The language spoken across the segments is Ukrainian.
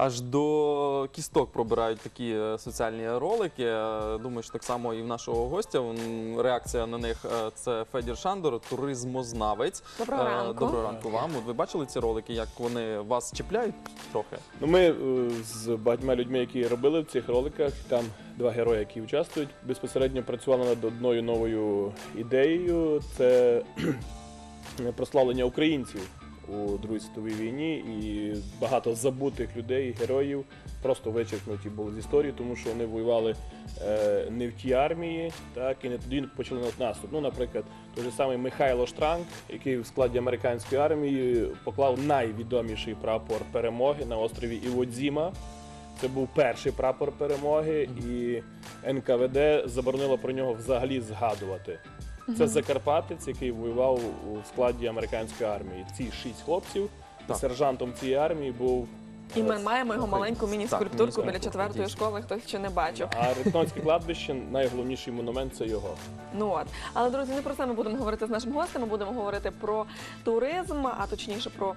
аж до кісток пробирають такі е, соціальні ролики. Е, Думаю, що так само і в нашого гостя. Реакція на них е, це Федір Шандор, туризмознавець. Доброго ранку. Доброго ранку вам. От ви бачили ці ролики, як вони вас чіпляють трохи? Ну, ми з багатьма людьми, які робили в цих роликах, там два герої, які участвують, безпосередньо працювали над одною новою ідеєю. Це прославлення українців у Другій світовій війні, і багато забутих людей, героїв просто вичеркнуті були з історії, тому що вони воювали е, не в тій армії, так і не тоді почали наступ. Ну, наприклад, той же самий Михайло Штранк, який в складі американської армії поклав найвідоміший прапор перемоги на острові Іводзіма. Це був перший прапор перемоги, і НКВД заборонило про нього взагалі згадувати. Це Закарпатець, який воював у складі американської армії. Ці шість хлопців. Так. Сержантом цієї армії був І ми маємо його маленьку міні-скульптурку міні-скульптурку, біля четвертої школи, хтось ще не бачив. А Ритнонське кладбище найголовніший монумент це його. Ну от, але друзі, не про це ми будемо говорити з нашим гостем. Ми будемо говорити про туризм, а точніше про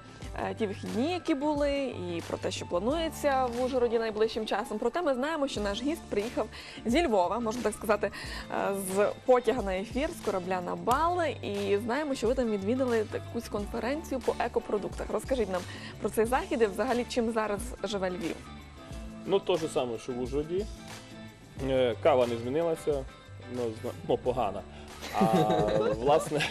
е, ті вихідні, які були, і про те, що планується в Ужгороді найближчим часом. Проте ми знаємо, що наш гість приїхав зі Львова, можна так сказати, е, з потяга на ефір, з корабля на бал. І знаємо, що ви там відвідали якусь конференцію по екопродуктах. Розкажіть нам про цей захід і взагалі чим зараз живе Львів. Ну, то ж саме, що в Ужгороді. Е, Кава не змінилася, ну, зна- ну погана. А, власне,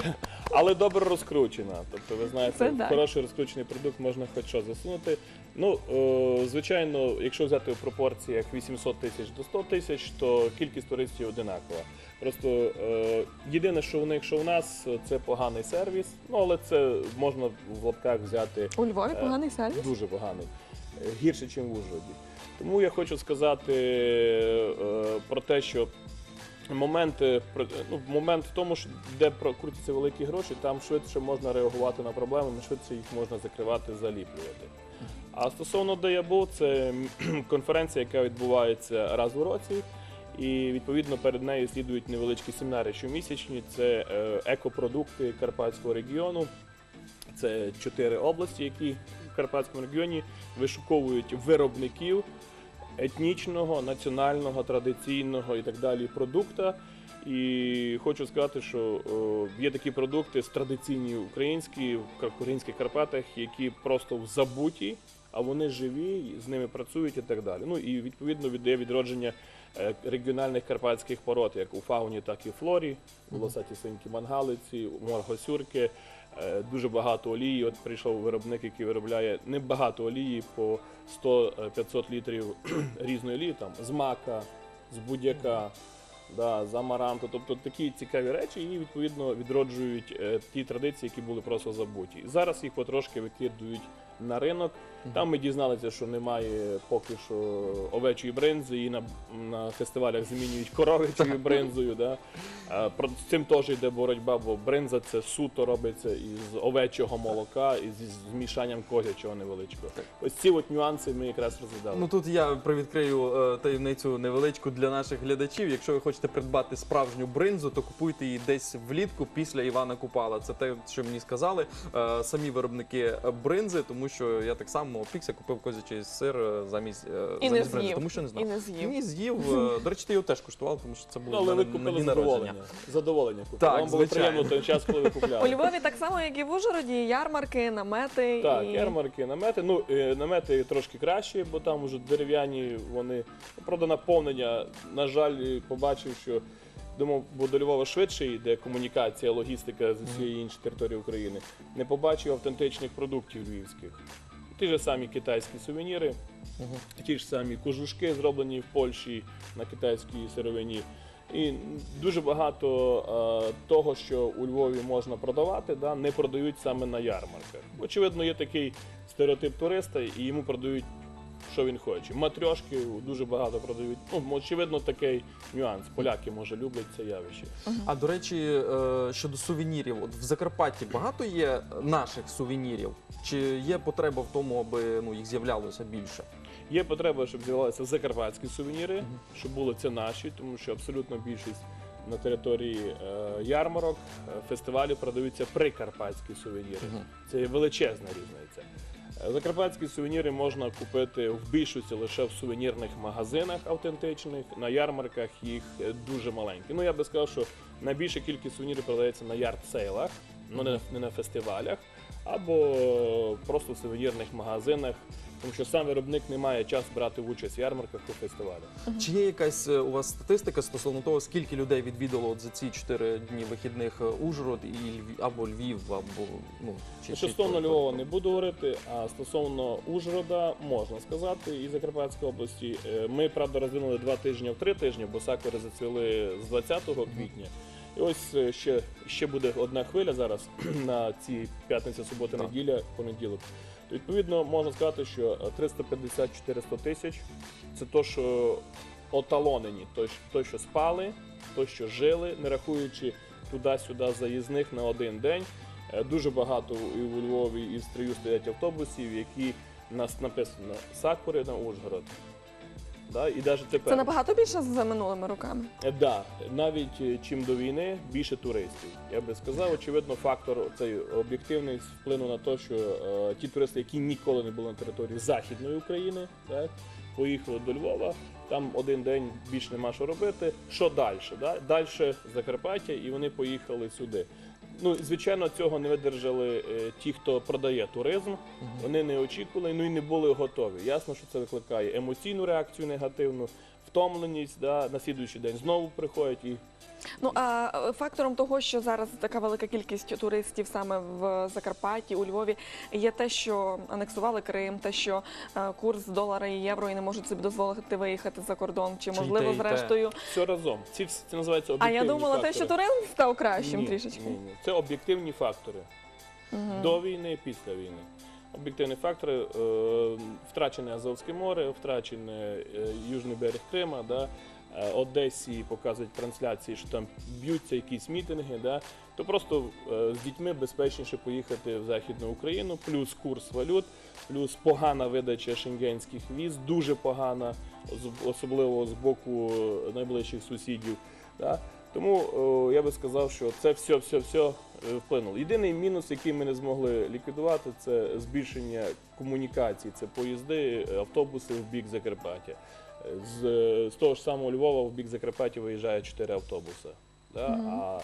але добре розкручена. Тобто, ви знаєте, Це в так. хороший розкручений продукт можна хоч що засунути. Ну, е, звичайно, якщо взяти в пропорціях 800 тисяч до 100 тисяч, то кількість туристів одинакова. Просто е, єдине, що у них, що у нас, це поганий сервіс. Ну, але це можна в лапках взяти У Львові поганий сервіс? Дуже поганий. Гірше, ніж в Ужгороді. Тому я хочу сказати е, про те, що момент, е, ну, момент в тому, що де прокрутяться великі гроші, там швидше можна реагувати на проблеми, швидше їх можна закривати, заліплювати. А стосовно де я був, це конференція, яка відбувається раз у році. І відповідно перед нею слідують невеличкі семінари щомісячні. Це е, екопродукти Карпатського регіону. Це чотири області, які в Карпатському регіоні вишуковують виробників етнічного, національного, традиційного і так далі продукта. І хочу сказати, що о, є такі продукти з традиційні українські в українських Карпатах, які просто в забуті, а вони живі, з ними працюють і так далі. Ну і відповідно віддає відродження е, регіональних карпатських пород, як у фауні, так і флорі, волосаті синькі мангалиці, моргосюрки. Е, Дуже багато олії. От прийшов виробник, який виробляє небагато олії по 100-500 літрів різної олії, там з мака, з будь-яка, да, з амаранту. Тобто такі цікаві речі, і відповідно відроджують е, ті традиції, які були просто забуті. І зараз їх потрошки викидують на ринок. Там ми дізналися, що немає поки що овечої бринзи, і на, на фестивалях замінюють коровичою бринзою. Да? А, про- З цим теж йде боротьба, бо бринза це суто робиться із овечого молока і зі змішанням козячого невеличкого. Ось ці от нюанси ми якраз розглядали. Ну тут я привідкрию е, таємницю невеличку для наших глядачів. Якщо ви хочете придбати справжню бринзу, то купуйте її десь влітку після Івана Купала. Це те, що мені сказали е, самі виробники бринзи, тому що я так само опікся, купив козячий сир е, замість, е, І не замість з'їв. тому що не знав. І не з'їв. Ні, з'їв. Е, До речі, ти його теж куштував, тому що це було Ну, але в ви мене на купили день народження. задоволення. Задоволення купили. Так, Вам було звичайно. приємно той час, коли ви У купляли. Львові так само, як і в Ужгороді, ярмарки, намети. Так, і... ярмарки, намети. Ну, е, намети трошки кращі, бо там вже дерев'яні вони. Ну, Правда, наповнення, на жаль, е, побачив, що думав, бо до Львова швидше йде комунікація, логістика з усієї іншої території України. Не побачив автентичних продуктів львівських. Ті ж самі китайські сувеніри, ті ж самі кожушки, зроблені в Польщі на китайській сировині. І дуже багато е, того, що у Львові можна продавати, да, не продають саме на ярмарках. Очевидно, є такий стереотип туриста, і йому продають, що він хоче. Матрьошки дуже багато продають. Ну, очевидно, такий нюанс. Поляки, може, люблять це явище. А до речі, е, щодо сувенірів, от в Закарпатті багато є наших сувенірів? Чи є потреба в тому, аби ну їх з'являлося більше? Є потреба, щоб з'явилися закарпатські сувеніри, щоб були це наші, тому що абсолютно більшість на території е, ярмарок, е, фестивалів продаються прикарпатські сувеніри. Це є величезна різниця. Закарпатські сувеніри можна купити в більшості лише в сувенірних магазинах автентичних. На ярмарках їх е, дуже маленькі. Ну я би сказав, що найбільша кількість сувенірів продається на ярд-сейлах, ну не, не на фестивалях, або просто в сувенірних магазинах, тому що сам виробник не має часу брати участь в ярмарках і фестивалях. Чи є якась е, у вас статистика стосовно того, скільки людей відвідало от за ці чотири дні вихідних е, Ужгород і Львів, або Львів, або ну чи чи- Стосовно Львова не буду говорити, а стосовно Ужгорода можна сказати і Закарпатської області. Е, Ми, правда, роздвинули два тижні в три тижні, бо сакури зацвіли з 20 квітня. І ось е, ще, ще буде одна хвиля зараз на ці п'ятниця, субота, Так. неділя, понеділок. То, відповідно, можна сказати, що е, 350-400 тисяч це то, що оталонені, то, то, що спали, то, що жили, не рахуючи туди-сюди заїзних на один день. Е, Дуже багато і у Львові і в стрію стоять автобусів, які нас написано Сакури на Ужгород. Да? І навіть тепер Це набагато більше за минулими роками. Е, да, навіть е, чим до війни більше туристів. Я би сказав, очевидно, фактор цей об'єктивний вплинув на те, що е, ті туристи, які ніколи не були на території Західної України, так, поїхали до Львова. Там один день більш нема що робити. Що далі? Да? Далі Закарпаття, і вони поїхали сюди. Ну, звичайно, цього не видержали е, ті, хто продає туризм. Вони не очікували, ну і не були готові. Ясно, що це викликає емоційну реакцію негативну, втомленість. Да? На слідуючий день знову приходять і Ну а е, фактором того, що зараз така велика кількість туристів саме в Закарпатті, у Львові, є те, що анексували Крим, те, що е, курс долара і євро і не можуть собі дозволити виїхати за кордон, чи Чи можливо, те, і те. зрештою. все разом. Ці всі- це називається А я думала, те, що туризм став кращим ні, трішечки. Ні, ні. Це об'єктивні фактори. Мгм. До війни і після війни. Об'єктивні фактори е, втрачене Азовське море, втрачене е, Южний берег Крима. Да? Е, Одесі показують трансляції, що там б'ються якісь мітинги. Да? То просто з дітьми безпечніше поїхати в Західну Україну, плюс курс валют, плюс погана видача шенгенських віз, дуже погана, особливо з боку найближчих сусідів. Да? Тому я би сказав, що це все, все, все е, вплинуло. Єдиний мінус, який ми не змогли ліквідувати, це збільшення комунікацій. Це поїзди, е, автобуси в бік Закарпаття. Е, З, е, з того ж самого Львова в бік Закарпаття виїжджає 4 автобуси. Да? А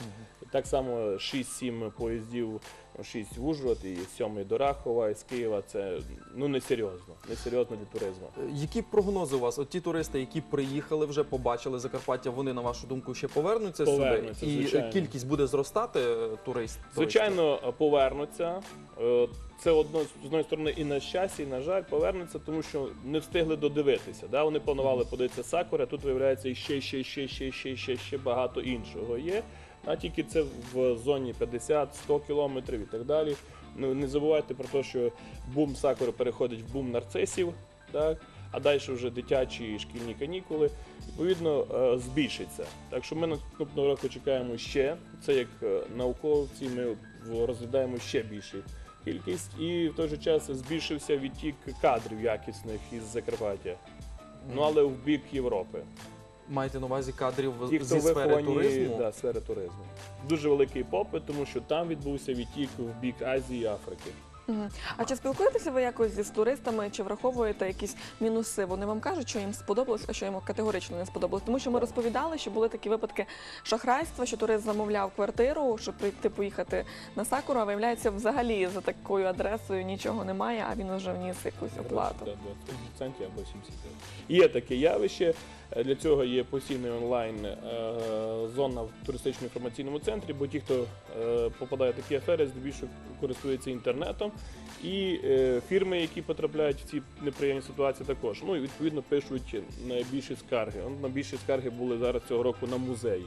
так само 6-7 поїздів, 6 в Ужгород і 7 до Рахова, і з Києва. Це ну несерйозно. Несерйозно для туризму. Е, Які прогнози у вас? От ті туристи, які приїхали, вже побачили Закарпаття, вони на вашу думку ще повернуться, Повернуться, сюди, і е, кількість буде зростати е, турист. Звичайно, повернуться. Це одно з одної сторони і на щастя, і на жаль, повернуться, тому що не встигли додивитися. Да? Вони планували подивитися сакури, а тут виявляється і ще, ще, ще, ще, ще, ще, ще багато іншого є. А тільки це в зоні 50-100 кілометрів і так далі. Ну не забувайте про те, що бум сакури переходить в бум нарцисів, так? а далі вже дитячі і шкільні канікули. Відповідно, е, збільшиться. Так що ми наступного року чекаємо ще. Це як е, науковці, ми розглядаємо ще більшу кількість, і в той же час збільшився відтік кадрів якісних із Закарпаття. Ну але в бік Європи. Маєте на увазі кадрів Ті, хто зі сфери виховані туризму? да, сфери туризму. Дуже великий попит, тому що там відбувся відтік в бік Азії і Африки. Мгм. А чи спілкуєтеся ви якось з туристами, чи враховуєте якісь мінуси? Вони вам кажуть, що їм сподобалось, а що їм категорично не сподобалось. Тому що ми розповідали, що були такі випадки шахрайства, що турист замовляв квартиру, щоб прийти поїхати на сакуру, а виявляється, взагалі за такою адресою нічого немає, а він вже вніс якусь оплату. Да, 20% або 75%. Є таке явище. Е, Для цього є постійний онлайн е, зона в туристично-інформаційному центрі, бо ті, хто е, попадає в такі афери, здебільшого користуються інтернетом. І е, фірми, які потрапляють в ці неприємні ситуації, також. Ну і відповідно пишуть найбільші скарги. Найбільші скарги були зараз цього року на музеї.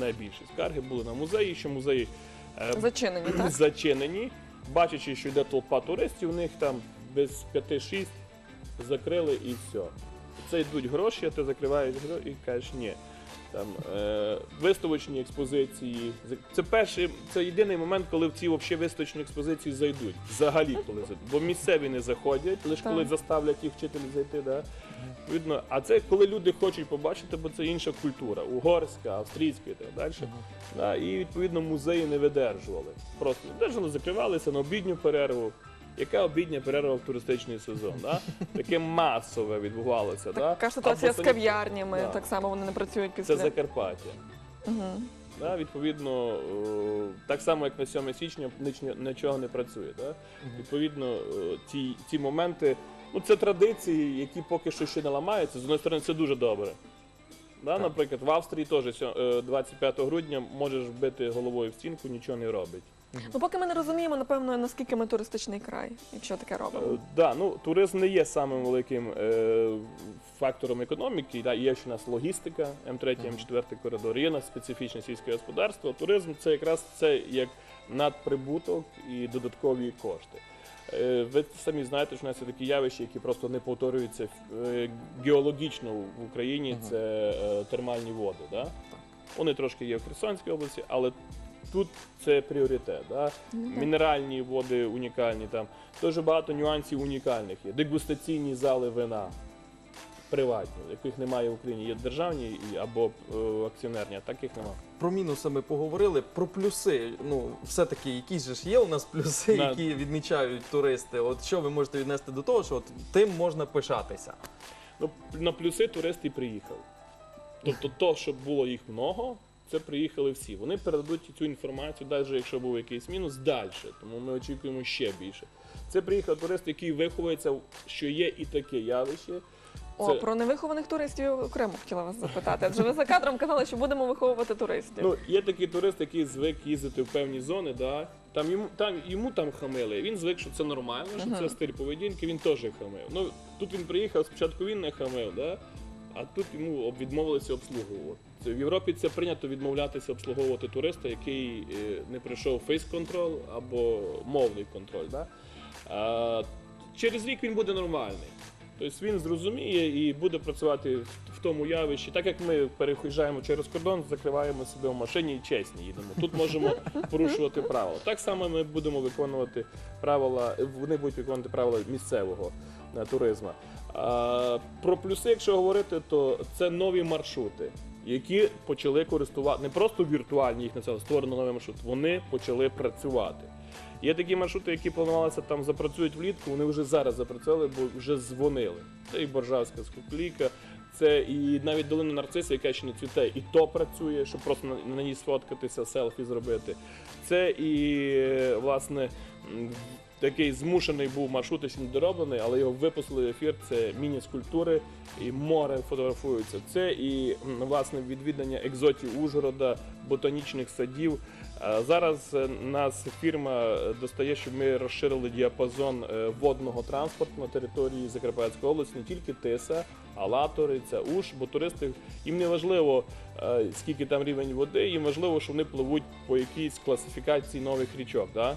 Найбільші скарги були на музеї, що музеї е, Зачинені, так? зачинені, бачачи, що йде толпа туристів, у них там без 5-6 закрили і все. Це йдуть гроші, а ти закриваєш гроші і кажеш ні. Там, е, виставочні експозиції. Це перший, це єдиний момент, коли в ці взагалі виставочні експозиції зайдуть. Взагалі, коли зайдуть. Бо місцеві не заходять, лише Так. коли заставлять їх вчителі зайти. Да? Відповідно, а це коли люди хочуть побачити, бо це інша культура, угорська, австрійська і так далі. Да, і відповідно музеї не видержували. Просто не видержували, закривалися на обідню перерву. Яка обідня перерва в туристичний сезон? Да? Таке масове відбувалося. да? Така ж ситуація Або з кав'ярнями, Да. так само вони не працюють після. Це. Закарпаття. Угу. Да, відповідно, е, так само, як на 7 січня ніч- нічого не працює. Да? Відповідно, е, ці, ці моменти, ну це традиції, які поки що ще не ламаються. З однієї сторони, це дуже добре. Да, наприклад, в Австрії теж сьо- е, 25 грудня можеш бити головою в стінку, нічого не робить. Ну поки ми не розуміємо, напевно, наскільки ми туристичний край, якщо таке Е, робимо. Да, ну, туризм не є самим великим е, фактором економіки. Да, є ще у нас логістика, М3, М4 коридор, є у нас специфічне сільське господарство. Туризм це якраз це як надприбуток і додаткові кошти. Е, Ви самі знаєте, що у нас є такі явища, які просто не повторюються е, геологічно в Україні. Це е, термальні води. Да? Вони трошки є в Херсонській області, але тут це пріоритет. Да? Ну. Мінеральні води унікальні там. Дуже багато нюансів унікальних є. Дегустаційні зали вина приватні, яких немає в Україні. Є державні і- або е, акціонерні, а таких немає. Про мінуси ми поговорили. Про плюси. Ну, все-таки якісь же ж є у нас плюси, На- які відмічають туристи. От що ви можете віднести до того, що от тим можна пишатися? Ну, на плюси турист і приїхав. Тобто, то, щоб було їх много, це приїхали всі. Вони передадуть цю інформацію, навіть якщо був якийсь мінус, далі. Тому ми очікуємо ще більше. Це приїхав турист, який виховується, що є і таке явище. О, Це- про невихованих туристів окремо хотіла вас запитати. Адже ви за кадром казали, що будемо виховувати туристів. Ну, є такий турист, який звик їздити в певні зони, да? там йому там йому там хамили. Він звик, що це нормально, що це стиль поведінки, він теж хамив. Ну тут він приїхав, спочатку він не хамив, да? а тут йому відмовилися обслуговувати. В Європі це прийнято відмовлятися обслуговувати туриста, який е, не пройшов фейс-контроль або мовний контроль. Да? А, через рік він буде нормальний. Тобто він зрозуміє і буде працювати в- тому явищі. Так як ми переїжджаємо через кордон, закриваємо себе в машині і чесні їдемо. Тут можемо порушувати правила. Так само ми будемо виконувати правила, вони будуть виконувати правила місцевого е, туризму. А, про плюси, якщо говорити, то це нові маршрути. Які почали користувати не просто віртуальні їх на створено новий маршрут, вони почали працювати. Є такі маршрути, які планувалися там запрацюють влітку, вони вже зараз запрацювали, бо вже дзвонили. Це і Боржавська скупліка, це і навіть долина нарциса, яка ще не цвіте, і то працює, щоб просто на, на ній сфоткатися, селфі зробити. Це і власне такий змушений був маршрут, ще не дороблений, але його випустили в ефір. Це міні-скульптури і море фотографуються. Це і власне відвідання екзотів Ужгорода, ботанічних садів. Зараз е, нас фірма достає, щоб ми розширили діапазон е, водного транспорту на території Закарпатської області, не тільки Тиса, а Латори, це Уж, бо туристи їм не важливо, е, скільки там рівень води, їм важливо, що вони пливуть по якійсь класифікації нових річок. Да?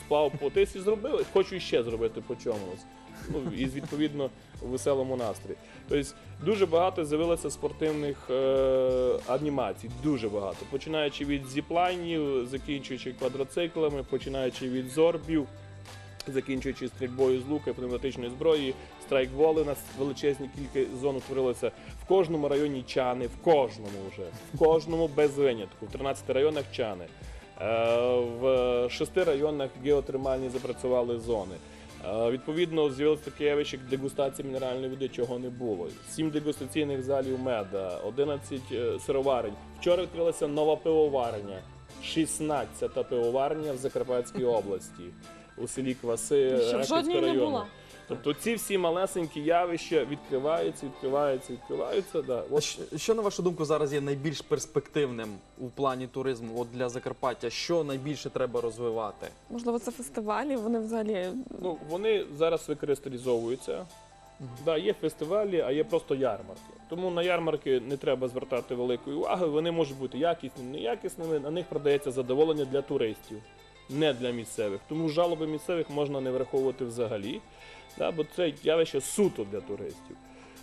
Сплав по Тисі зробили, хочу ще зробити по чомусь. Ну, і відповідно у веселому настрої. Тобто дуже багато з'явилося спортивних е, анімацій, дуже багато. Починаючи від зіплайнів, закінчуючи квадроциклами, починаючи від зорбів, закінчуючи стрільбою з лука, пневматичної зброї, страйкволи. У нас величезні кілька зон утворилося в кожному районі чани, в кожному вже, в кожному без винятку, в 13 районах чани. Е, В шести районах геотермальні запрацювали зони. Відповідно, з'явилося таке явище, як дегустація мінеральної води, чого не було. Сім дегустаційних залів меда, 11 е, сироварень. Вчора відкрилася нова пивоварня, 16-та пивоварня в Закарпатській області у селі Кваси в Рахівського не району. Тобто ці всі малесенькі явища відкриваються, відкриваються, відкриваються. Да. А От щ- Що на вашу думку зараз є найбільш перспективним у плані туризму от для Закарпаття? Що найбільше треба розвивати? Можливо, це фестивалі. Вони взагалі Ну, вони зараз викристалізовуються. Да, є фестивалі, а є просто ярмарки. Тому на ярмарки не треба звертати великої уваги. Вони можуть бути якісними, неякісними. На них продається задоволення для туристів, не для місцевих. Тому жалоби місцевих можна не враховувати взагалі, да, бо це явище суто для туристів.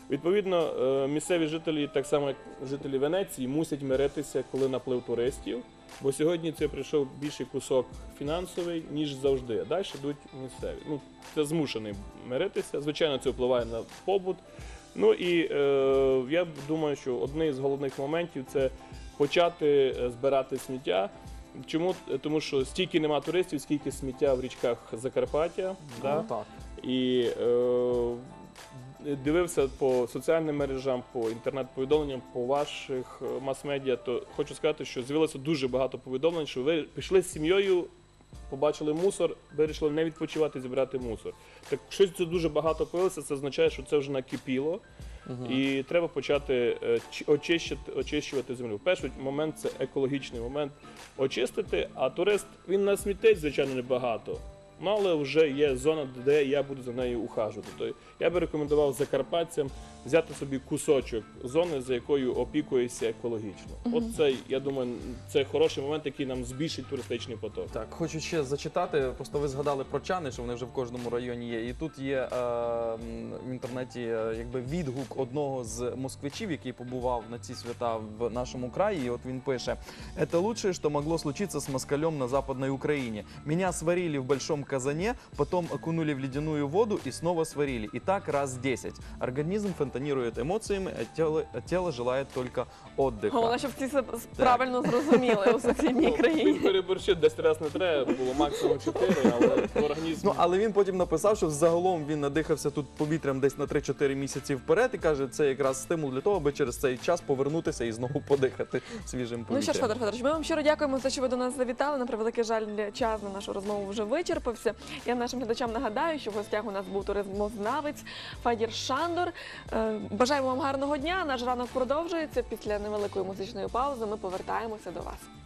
Відповідно, е, місцеві жителі, так само як жителі Венеції, мусять миритися, коли наплив туристів. Бо сьогодні це прийшов більший кусок фінансовий, ніж завжди. Далі йдуть місцеві. Ну, це змушений миритися. Звичайно, це впливає на побут Ну і е, я думаю, що одне з головних моментів це почати е, збирати сміття. Чому? Тому що стільки нема туристів, скільки сміття в річках Закарпаття. Да? Ну, так. І е, дивився по соціальним мережам, по інтернет-повідомленням, по ваших е, мас-медіа, то хочу сказати, що з'явилося дуже багато повідомлень, що ви пішли з сім'єю, побачили мусор, вирішили не відпочивати, зібрати мусор. Так щось це дуже багато появилося, це означає, що це вже накипіло. І треба почати е, чи- очищити, очищувати землю. В перший момент це екологічний момент очистити, а турист він нас смітить, звичайно, небагато. Ну, але вже є зона, де я буду за нею ухажувати. То я би рекомендував закарпатцям взяти собі кусочок зони, за якою опікуєшся екологічно. От це, я думаю, це хороший момент, який нам збільшить туристичний поток. Так, хочу ще зачитати. Просто ви згадали про чани, що вони вже в кожному районі є. І тут є е, в інтернеті е, якби відгук одного з москвичів, який побував на ці свята в нашому краї. І от він пише: це лучшее, що могло случиться з москалем на Западной Україні. Меня сварили в большом казане, потом окунули в ледяную воду и снова сварили. И так раз 10. Организм фонтанирует эмоциями, а тело, а тело желает только отдыха. Головне, щоб всі це правильно зрозуміли у сусідній країні. Переборщити 10 разів не треба, було максимум 4, але організм. Ну, але він потім написав, що загалом він надихався тут повітрям десь на 3-4 місяці вперед і каже, це якраз стимул для того, аби через цей час повернутися і знову подихати свіжим повітрям. Ну що ж, Федор Федорович, ми вам щиро дякуємо за те, що ви до нас завітали. На превеликий жаль, час на нашу розмову вже вичерпався. Я нашим глядачам нагадаю, що в гостях у нас був туризмознавець Федір Шандор. Е, Бажаємо вам гарного дня. Наш ранок продовжується. Після невеликої музичної паузи ми повертаємося до вас.